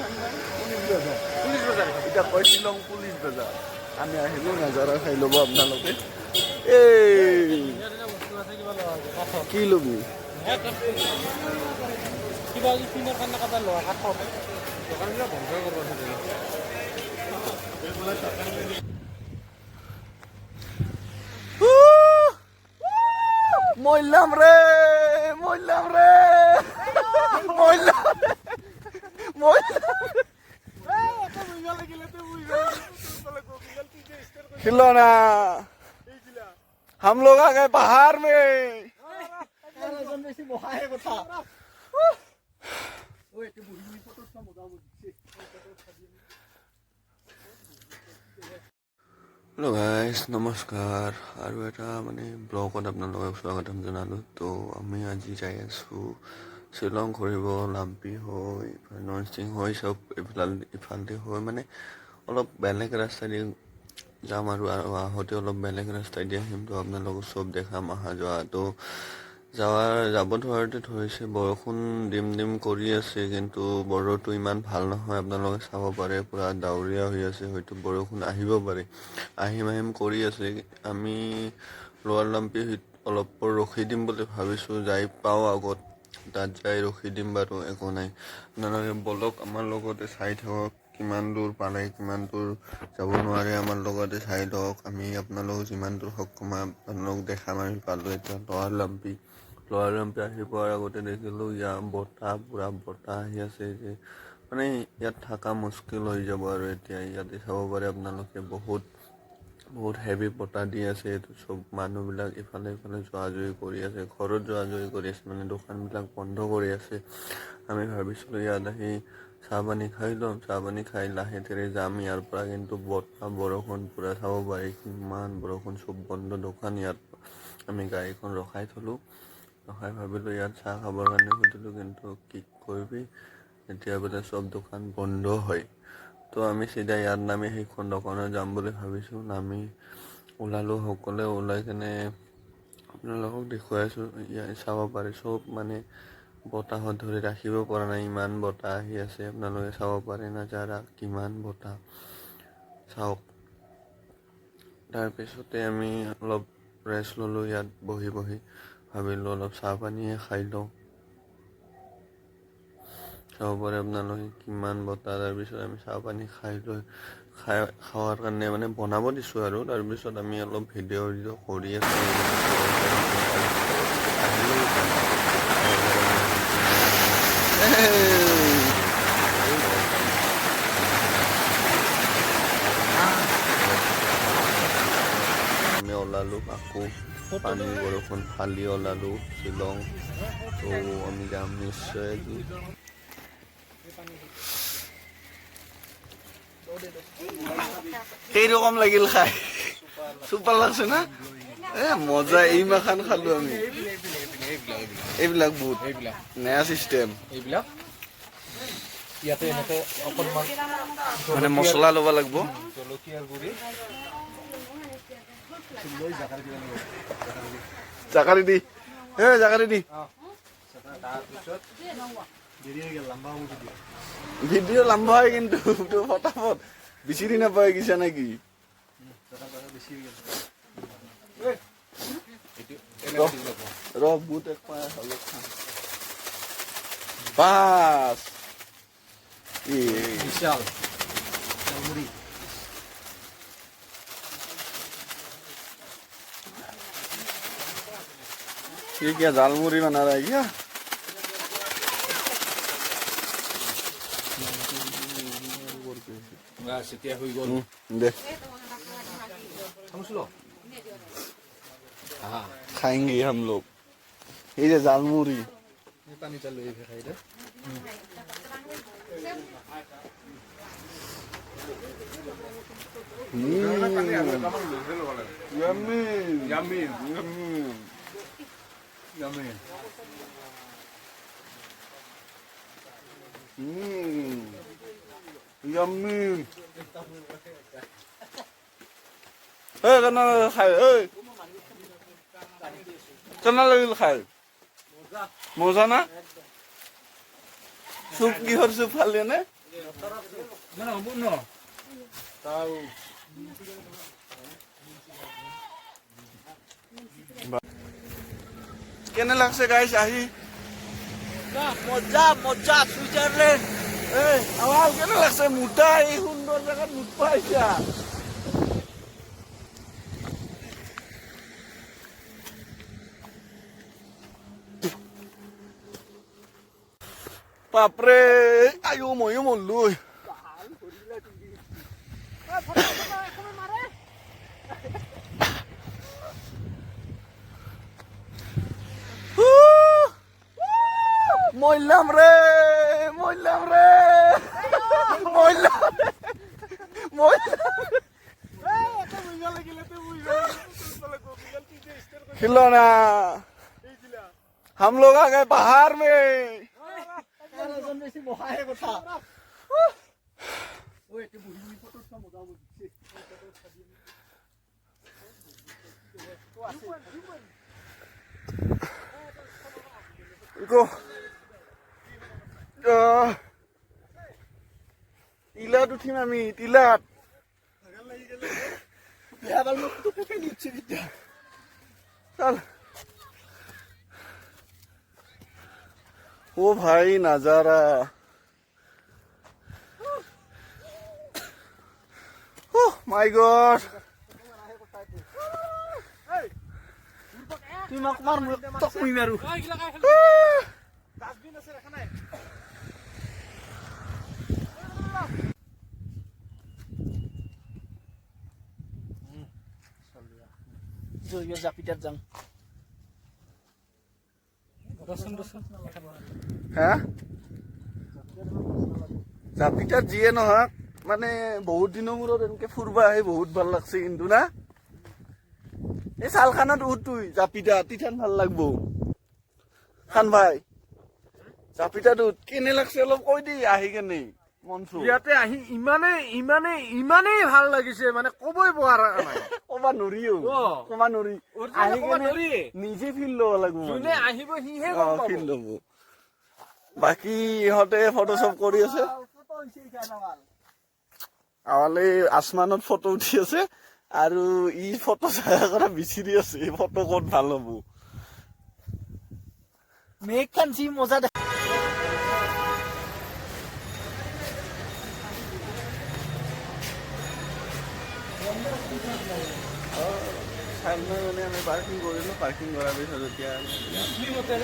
Police বজাৰ এতিয়া কয় শ্বিলং পুলিচ বজাৰ আমি আহিলোঁ নাজাৰা খাই ল'ব আপোনালোকে। এই! কি ল'বি? কিবা যদি পিনৰ কাৰণে কাৰোবাৰ লোৱা কাঠৰ खिलौना हम लोग आ गए बाहर में হেল্ল' গাইজ নমস্কাৰ আৰু এটা মানে ব্লগত আপোনালোকক স্বাগতম জনালোঁ তো আমি আজি যাই আছোঁ শ্বিলং ঘূৰিব লাম্পি হৈ ননষ্টিং হৈ, চব ইফাল ইফালদি হৈ মানে অলপ বেলেগ ৰাস্তাইদি যাম আৰু আহোঁতে অলপ বেলেগ ৰাস্তাইদি আহিম তো আপোনালোকক চব দেখাম অহা যোৱা। তো যাৱাৰ যাব ধৰোঁতে ধৰিছে, বৰষুণ ডিম দিম কৰি আছে, কিন্তু বতৰটো ইমান ভালো নহয়, আপোনালোকে চাব পাৰে, পূৰা ডাৱৰীয়া হৈ আছে, হয়তো বৰষুণ আহিব পাৰে। আহিম আহিম কৰি আছে, আমি লোৱাৰ লাম্পি অলপ ৰখি দিম বুলি ভাবিছোঁ, যাই পাওঁ আগত। তাত যাই ৰখি দিম বাৰু, একো নাই। আপোনালোকে বলক, আমাৰ লগতে চাই থাকক, কিমান দূৰ পালে, কিমান দূৰ যাব নোৱাৰে আমাৰ লগতে চাই লওক। আমি আপোনালোক যিমান দূৰ সক্ষম আপোনালোক দেখাম, আমি পালোঁ এতিয়া লোৱাৰ লাম্পি। লোৱাৰ লাম্পি আহি পোৱাৰ আগতে দেখিলোঁ, ইয়াৰ বতাহ পূৰা বতাহ আহি আছে যে। মানে ইয়াত থকা মুস্কিল হৈ যাব আৰু এতিয়া, ইয়াতে চাব পাৰে আপোনালোকে বহুত বহুত হেভি বতাহ দি আছে, এইটো চব মানুহবিলাক ইফালে ইফালে যোৱা যোৱা কৰি আছে, ঘৰত যোৱা যোৱা কৰি আছে মানে দোকানবিলাক বন্ধ কৰি আছে। আমি ভাবিছিলোঁ ইয়াত আহি চাহ পানী খাই ল'ম চাহ পানী খাই লাহে ধীৰে যাম। ইয়াৰ পৰা কিন্তু বতাহ, বৰষুণ, পূৰা চাব পাৰি, কিমান বৰষুণ, চব বন্ধ দোকান ইয়াত আমি গাড়ীখন ৰখাই থলোঁ, ৰখাই ভাবিলোঁ ইয়াত চাহ খাবৰ কাৰণে সুধিলোঁ, কিন্তু কি কৰিবি? এতিয়া বোলে চব দোকান বন্ধ হয়। তো আমি চিধা ইয়াত নামি সেইখন দোকানত যাম বুলি ভাবিছোঁ নামি ওলালোঁ সকলোৱে ওলাই কেনে আপোনালোকক দেখুৱাইছোঁ ইয়াত চাব পাৰে চব মানে বতাহত ধৰি ৰাখিব পৰা নাই ইমান বতাহ আহি আছে আপোনালোকে চাব পাৰে নাজাৰা কিমান বতাহ। চাওক তাৰপিছতে আমি অলপ ৰেষ্ট ল'লোঁ ইয়াত বহি বহি ভাবিলোঁ অলপ চাহ পানীয়ে খাই লওঁ। চাব পাৰে আপোনালোকে কিমান বতাহ তাৰপিছত আমি চাহ পানী খাই লৈ খাই খোৱাৰ কাৰণে মানে বনাব দিছোঁ আৰু। তাৰপিছত আমি অলপ ভিডিঅ' ভিডিঅ' কৰি আছোঁ। আমি ওলালোঁ আকৌ পানী বৰষুণ ফালি ওলালোঁ শ্বিলং। আমি যাম নিশ্চয় আজি সেইরকম লাগিল খাই। চুপাৰ লাগছে না? এ মজা এই মাখান খালো আমি। এইবিলাক বুট এইবিলাক। নয়া চিষ্টেম এইবিলাক। ইয়াতে এনেকে অকণমান মানে মছলা ল'ব লাগিব। জলকীয়াৰ গুড়ি। জাকাৰি দি। এ জাকাৰি দি। তাৰপিছত ভিডিঅ' লম্বা হয় কিন্তু তো ফটাফট বিচাৰি নাপায় গিছা নেকি ৰ বুট এক পাই অলপ খাম বাছ ই বিশাল ये क्या 아, 시티하고 이거. 응, 네. 잠시로. 아, खाएंगे हम लोग. ये जो जालमुरी. ये पानी चल रही है खाई दे. Yummy. Yummy. Yummy. Yummy. Mmm. Yummy. Ê, cái nó khai ơi. Cái nó lên khai. মজা না স্যুপ কিহর স্যুপ খালি নে মানে সম্পূৰ্ণ তাও কেনে লাগছে গাইছ আহি মজা মজা সুইজাৰলেণ্ড এই আমাৰ কেনে লাগছে মোটা এই সুন্দৰ জেগাত মুঠ পাইছা বাপৰে আয়ো ময়ো মৰলো মরলাম রে মরলাম রে মরলাম মরলাম खिलौना हम लोग आ गए बाहर में इको আহ, টিলাত উঠিম আমি টিলাত ও ভাই নাজারা। মাই গড তুই মাক মার তক মুই মারু। জাপিটার যাম দৰ্শন দৰ্শন হা জাপিটাত যিয়ে নহওক মানে বহুত দিনৰ মূৰত এনেকে ফুৰবা আহি বহুত ভালো লাগছে কিন্তু না। এই চালখানত উঠ তুই জাপিটা তিথান ভালো লাগব। খান ভাই জাপিটাত উঠ। কেনে লাগছে অলপ কৈ দি আহি কেনে। ইয়াতে আহি ইমানেই ইমানেই ইমানেই ভালো লাগিছে মানে ক'বই পৰা নাই। কবা নৰিও অ। কবা নৰি। আহি কেনে নৰি। নিজে ফিল ল'ব লাগিব মানে। যোনে আহিব সিহে ফিল ল'ব। বাকী ইহঁতে ফটোশ্বপ কৰি আছে? আৱালে আসমানত ফটো উঠি আছে আৰু ই ফটো চাই কৰা বিচাৰি আছে। এই ফটো ক'ত ভালো হ'ব? মেঘ খান যি মজা দেখা চাইলৈ মানে আমি পাৰ্কিং কৰিলোঁ পাৰ্কিং কৰাৰ পিছত এতিয়া মুছলিম হোটেল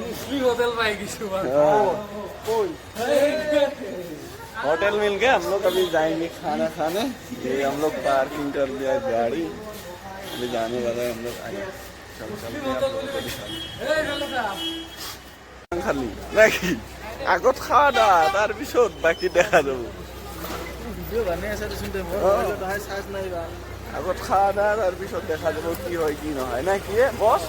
মুছলিম হোটেল পাই গৈছো होटल मिल गया हम लोग अभी जाएंगे खाना खाने ये हम लोग पार्किंग कर दिया गाड़ी अभी जाने वाला है हम लोग आगे चल चल के आप लोगों को दिखाऊं। খালি নাকি আগত খাওয়া দাওয়া তাৰপিছত বাকী দেখা যাব আগত খাওয়া দাওয়া তাৰপিছত দেখা যাব কি হয় কি নহয় না কি বছ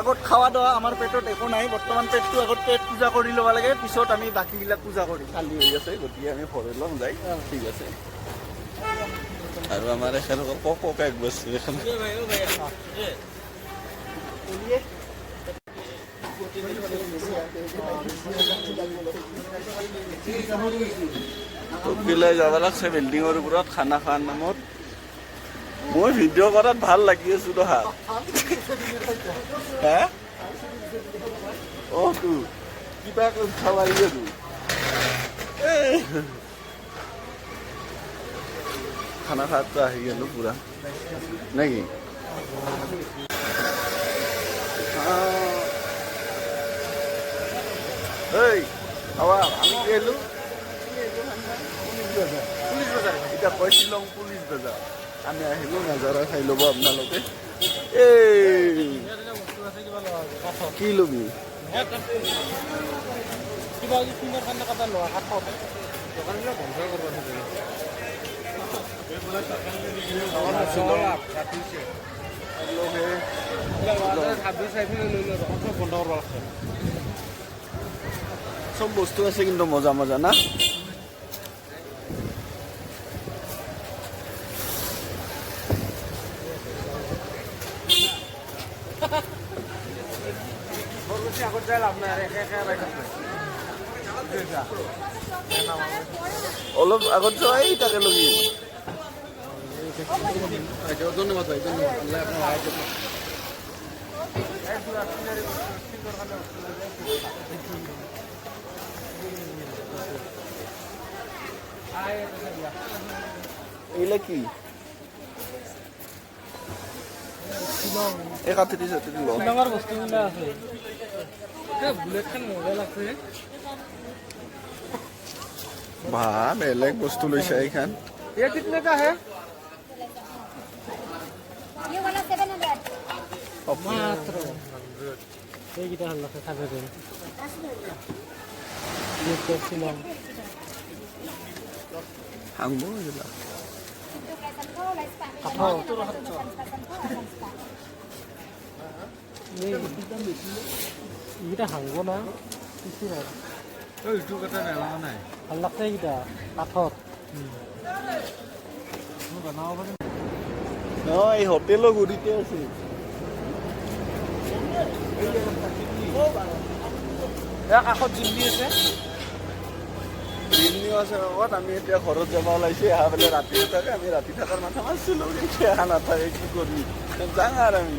আগত খাৱা দাৱা আমাৰ পেটত একো নাই বৰ্তমান পেটটো আগত পেট পূজা কৰি ল'ব লাগে পিছত আমি বাকীবিলাক পূজা কৰিম খালী হৈ আছে গতিকে আমি ভৰাই ল'ম যাই ঠিক আছে আৰু আমাৰ এখেতসকল কক কক বস্তু এখন বিলাক যাব লাগছে বিল্ডিঙৰ ওপৰত, খানা খোৱাৰ নামত। মই ভিডিঅ' কৰাত ভালো লাগি আছো তহাত হা? অ' তো, কিবা উঠা মাৰি আছো এই। খানা খাওয়াত আহি গেল পুরা নাকি এই আবার আমি কি এলো? পুলিশ বাজার। এটা শ্বিলং পুলিশ বাজার। আমি আহিলো নাজাৰা খাই ল'ব আপোনালোকে। এই, কি ল'বি? কিনাৰ কাৰণে কাৰোবাৰ লোৱা বন্ধ কৰিব বন্ধ চব বস্তু আছে কিন্তু মজা মজা, না? অলপ আগত যোৱা তাকে লগি ধন্যবাদ ভাই ধন্যবাদ এগুলো কি? একত্রিশ একত্রিশ বস্তু বস্তুগুলো আছে। বুলেট খান মোবাইল আছে বা বেলেগ বস্তু লৈছে এইখান। এ কিতনে কা হে মাত্র এইকেইটা হ'ল খাব দিম ছিলাম কৰিছিলাম হাংব এইবিলাক এইকেইটা হাংব না কিছু নাই। এইটো কথা নেলা নাই। ভালো লাগছে এইকেইটা কাঠত অ এই হোটেলৰ গুৰিতে আছে। কাষত জিম্বি আছে। লগত আমি এতিয়া ঘৰত যাব ওলাইছে আহা পেলাই ৰাতি থাকে, আমি ৰাতি থকাৰ মাথা মাৰিছিলোঁ এতিয়া নাথাকে কি কৰিবি যাওঁ আৰু আমি।